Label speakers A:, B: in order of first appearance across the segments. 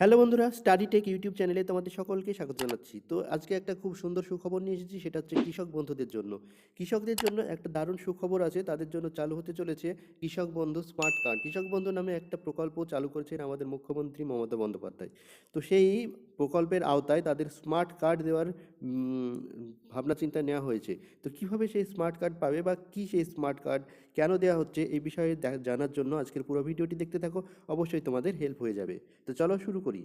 A: Hello বন্ধুরা study take YouTube চ্যানেলে তোমাদের সকলকে স্বাগত জানাচ্ছি। তো আজকে একটা খুব সুন্দর সুখবর নিয়ে এসেছি, সেটা হচ্ছে কৃষক বন্ধুদের জন্য। কৃষকদের জন্য একটা দারুণ সুখবর আছে, তাদের জন্য চালু হতে চলেছে কৃষক বন্ধু স্মার্ট কার্ড কৃষক বন্ধু নামে একটা প্রকল্প চালু করেছেন আমাদের মুখ্যমন্ত্রী মমতা বন্দ্যোপাধ্যায়। তো সেই প্রকল্পের আওতায় তাদের স্মার্ট কার্ড দেওয়ার ভাবনা চিন্তা নেওয়া হয়েছে। তো কীভাবে সেই স্মার্ট কার্ড পাবে বা কি সেই স্মার্ট কার্ড কেন দেওয়া হচ্ছে এই বিষয়ে জানার জন্য আজকের পুরো ভিডিওটি দেখতে থাকো, অবশ্যই তোমাদের হেল্প হয়ে যাবে। তো চলো শুরু করি।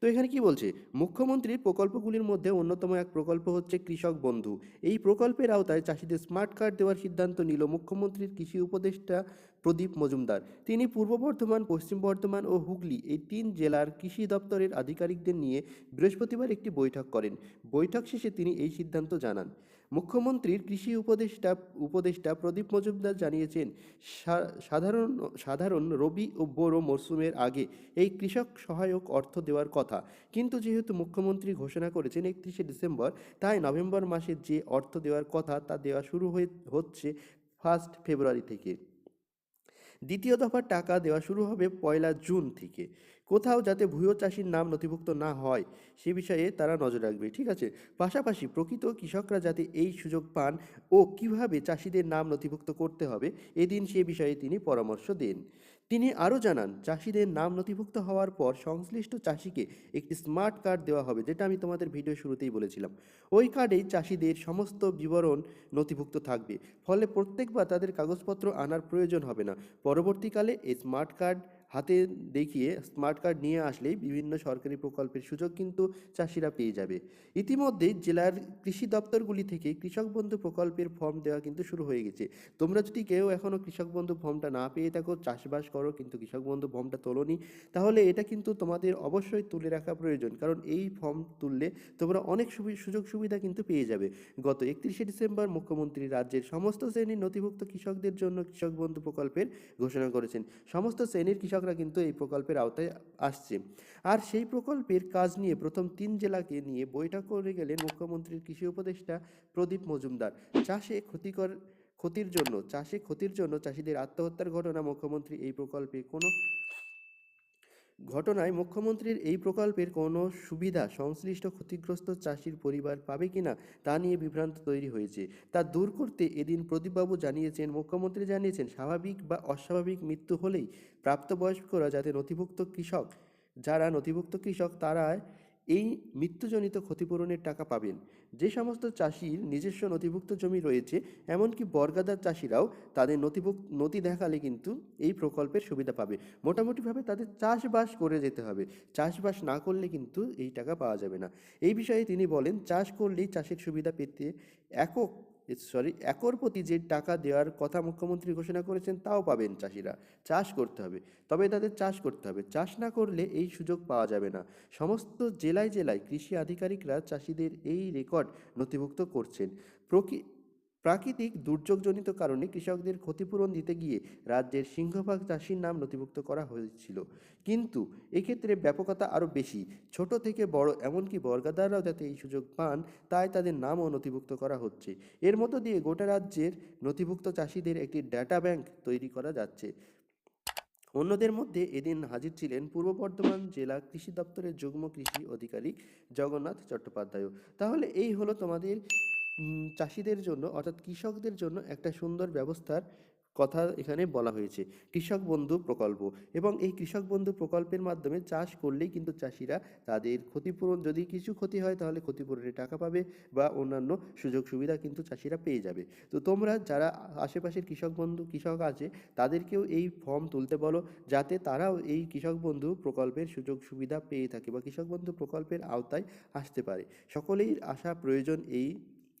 A: তো এখানে কি বলছে? মুখ্যমন্ত্রীর প্রকল্পগুলির মধ্যে অন্যতম এক প্রকল্প হচ্ছে কৃষক বন্ধু। এই প্রকল্পের আওতায় চাষিদের স্মার্ট কার্ড দেওয়ার সিদ্ধান্ত নিল মুখ্যমন্ত্রীর কৃষি উপদেষ্টা প্রদীপ মজুমদার। তিনি পূর্ব বর্ধমান, পশ্চিম বর্ধমান ও হুগলি এই তিন জেলার কৃষি দপ্তরের আধিকারিকদের নিয়ে বৃহস্পতিবার একটি বৈঠক করেন। বৈঠক শেষে তিনি এই সিদ্ধান্ত জানান। মুখ্যমন্ত্রীর কৃষি উপদেষ্টা উপদেষ্টা প্রদীপ মজুমদার জানিয়েছেন সাধারণ সাধারণ রবি ও বোরো মরশুমের আগে এই কৃষক সহায়ক অর্থ দেওয়ার কথা। কিন্তু যেহেতু মুখ্যমন্ত্রী ঘোষণা করেছেন একত্রিশে ডিসেম্বর, তাই নভেম্বর মাসে যে অর্থ দেওয়ার কথা তা দেওয়া শুরু হয়ে, হচ্ছে ফার্স্ট ফেব্রুয়ারি থেকে। দ্বিতীয় দফার টাকা দেওয়া শুরু হবে পয়লা জুন থেকে। কোথাও যাতে ভূয়ো চাষির নাম নথিভুক্ত না হয়, সে বিষয়ে তারা নজর রাখবে। ঠিক আছে? পাশাপাশি প্রকৃত কৃষকরা যাতে এই সুযোগ পান ও কীভাবে চাষিদের নাম নথিভুক্ত করতে হবে, এদিন সে বিষয়ে তিনি পরামর্শ দেন। তিনি আরও জানান, চাষিদের নাম নথিভুক্ত হওয়ার পর সংশ্লিষ্ট চাষিকে একটি স্মার্ট কার্ড দেওয়া হবে, যেটা আমি তোমাদের ভিডিও শুরুতেই বলেছিলাম। ওই কার্ডেই চাষিদের সমস্ত বিবরণ নথিভুক্ত থাকবে। ফলে প্রত্যেকবার তাদের কাগজপত্র আনার প্রয়োজন হবে না। পরবর্তীকালে এই স্মার্ট কার্ড হাতে দেখিয়ে স্মার্ট কার্ড নিয়ে আসলেই বিভিন্ন সরকারি প্রকল্পের সুযোগ কিন্তু চাষিরা পেয়ে যাবে। ইতিমধ্যেই জেলার কৃষি দপ্তরগুলি থেকে কৃষক বন্ধু প্রকল্পের ফর্ম দেওয়া কিন্তু শুরু হয়ে গেছে। তোমরা যদি কেউ এখনও কৃষক বন্ধু ফর্মটা না পেয়ে থাকো, চাষবাস করো, কিন্তু কৃষক বন্ধু ফর্মটা তোলোনি, তাহলে এটা কিন্তু তোমাদের অবশ্যই তুলে রাখা প্রয়োজন। কারণ এই ফর্ম তুললে তোমরা অনেক সুযোগ সুবিধা কিন্তু পেয়ে যাবে। গত একত্রিশে ডিসেম্বর মুখ্যমন্ত্রী রাজ্যের সমস্ত শ্রেণির নথিভুক্ত কৃষকদের জন্য কৃষক বন্ধু প্রকল্পের ঘোষণা করেছেন। সমস্ত শ্রেণির কৃষকরা কিন্তু এই প্রকল্পের আওতায় আসছে। আর সেই প্রকল্পের কাজ নিয়ে প্রথম তিন জেলাকে নিয়ে বৈঠক করে গেলেন মুখ্যমন্ত্রীর কৃষি উপদেষ্টা প্রদীপ মজুমদার। চাষে ক্ষতিকর, ক্ষতির জন্য, চাষে ক্ষতির জন্য চাষিদের আত্মহত্যার ঘটনা মুখ্যমন্ত্রী এই প্রকল্পে কোনো ঘটনায় মুখ্যমন্ত্রীর এই প্রকল্পের কোনো সুবিধা সংশ্লিষ্ট ক্ষতিগ্রস্ত চাষির পরিবার পাবে কিনা তা নিয়ে বিভ্রান্ত তৈরি হয়েছে। তা দূর করতে এদিন প্রদীপবাবু জানিয়েছেন, মুখ্যমন্ত্রী জানিয়েছেন, স্বাভাবিক বা অস্বাভাবিক মৃত্যু হলেই প্রাপ্তবয়স্করা যাতে নথিভুক্ত কৃষক, যারা নথিভুক্ত কৃষক তারা এই মৃত্যুজনিত ক্ষতিপূরণের টাকা পাবেন। যে সমস্ত চাষির নিজস্ব নথিভুক্ত জমি রয়েছে, এমনকি বর্গাদার চাষিরাও তাদের নথিভুক্ত, নথি দেখালে কিন্তু এই প্রকল্পের সুবিধা পাবে। মোটামুটিভাবে তাদের চাষবাস করে যেতে হবে। চাষবাস না করলে কিন্তু এই টাকা পাওয়া যাবে না। এই বিষয়ে তিনি বলেন, চাষ করলেই চাষের সুবিধা পেতে একক সরি একর প্রতি যে টাকা দেওয়ার কথা মুখ্যমন্ত্রী ঘোষণা করেছেন, তাও পাবেন চাষিরা। চাষ করতে হবে। তবে তাদের চাষ করতে হবে। চাষ না করলে এই সুযোগ পাওয়া যাবে না। সমস্ত জেলায় জেলায় কৃষি আধিকারিকরা চাষিদের এই রেকর্ড নথিভুক্ত করছেন। প্রকৃ প্রাকৃতিক দুর্যোগজনিত কারণে কৃষকদের ক্ষতিপূরণ দিতে গিয়ে রাজ্যের সিংহভাগ চাষির নাম নথিভুক্ত করা হয়েছিল। কিন্তু এক্ষেত্রে ব্যাপকতা আরও বেশি। ছোট থেকে বড় এমনকি বর্গাদাররাও যাতে এই সুযোগ পান, তাই তাদের নামও নথিভুক্ত করা হচ্ছে। এর মধ্য দিয়ে গোটা রাজ্যের নথিভুক্ত চাষিদের একটি ডেটা ব্যাংক তৈরি করা যাচ্ছে। অন্যদের মধ্যে এদিন হাজির ছিলেন পূর্ব বর্ধমান জেলা কৃষি দপ্তরের যুগ্ম কৃষি অধিকারী জগন্নাথ চট্টোপাধ্যায় তাহলে এই হলো তোমাদের চাষিদের জন্য, অর্থাৎ কৃষকদের জন্য একটা সুন্দর ব্যবস্থার কথা এখানে বলা হয়েছে, কৃষক বন্ধু প্রকল্প। এবং এই কৃষক বন্ধু প্রকল্পের মাধ্যমে চাষ করলেই কিন্তু চাষিরা তাদের ক্ষতিপূরণ, যদি কিছু ক্ষতি হয় তাহলে ক্ষতিপূরণের টাকা পাবে বা অন্যান্য সুযোগ সুবিধা কিন্তু চাষিরা পেয়ে যাবে। তো তোমরা যারা আশেপাশের কৃষক বন্ধু, কৃষক আছে, তাদেরকেও এই ফর্ম তুলতে বলো, যাতে তারাও এই কৃষক বন্ধু প্রকল্পের সুযোগ সুবিধা পেয়ে থাকে বা কৃষক বন্ধু প্রকল্পের আওতায় আসতে পারে। সকলেই আসা প্রয়োজন এই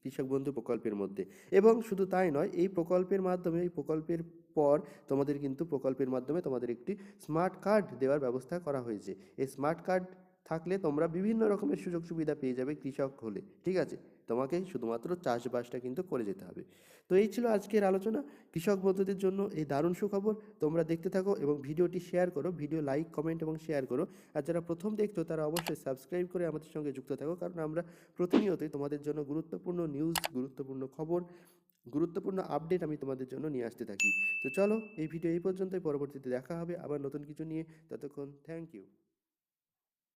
A: কৃষক বন্ধু প্রকল্পের মধ্যে। এবং শুধু তাই নয়, এই প্রকল্পের মাধ্যমে, এই প্রকল্পের পর তোমাদের কিন্তু প্রকল্পের মাধ্যমে তোমাদের একটি স্মার্ট কার্ড দেওয়ার ব্যবস্থা করা হয়েছে। এই স্মার্ট কার্ড থাকলে তোমরা বিভিন্ন রকমের সুযোগ সুবিধা পেয়ে যাবে কৃষক হলে, ঠিক আছে? তোমাকে শুধুমাত্র চাষবাসটা কিন্তু করে যেতে হবে। তো এই ছিল আজকের আলোচনা। কৃষক বন্ধুদের জন্য এই দারুণ সুখবর। তোমরা দেখতে থাকো এবং ভিডিওটি শেয়ার করো, ভিডিও লাইক কমেন্ট এবং শেয়ার করো। আর যারা প্রথম দেখছ, তারা অবশ্যই সাবস্ক্রাইব করে আমাদের সঙ্গে যুক্ত থাকো, কারণ আমরা প্রতিনিয়তই তোমাদের জন্য গুরুত্বপূর্ণ নিউজ গুরুত্বপূর্ণ খবর, গুরুত্বপূর্ণ আপডেট আমি তোমাদের জন্য নিয়ে আসতে থাকি। তো চলো, এই ভিডিও এই পর্যন্তই। পরবর্তীতে দেখা হবে আবার নতুন কিছু নিয়ে। ততক্ষণ থ্যাংক ইউ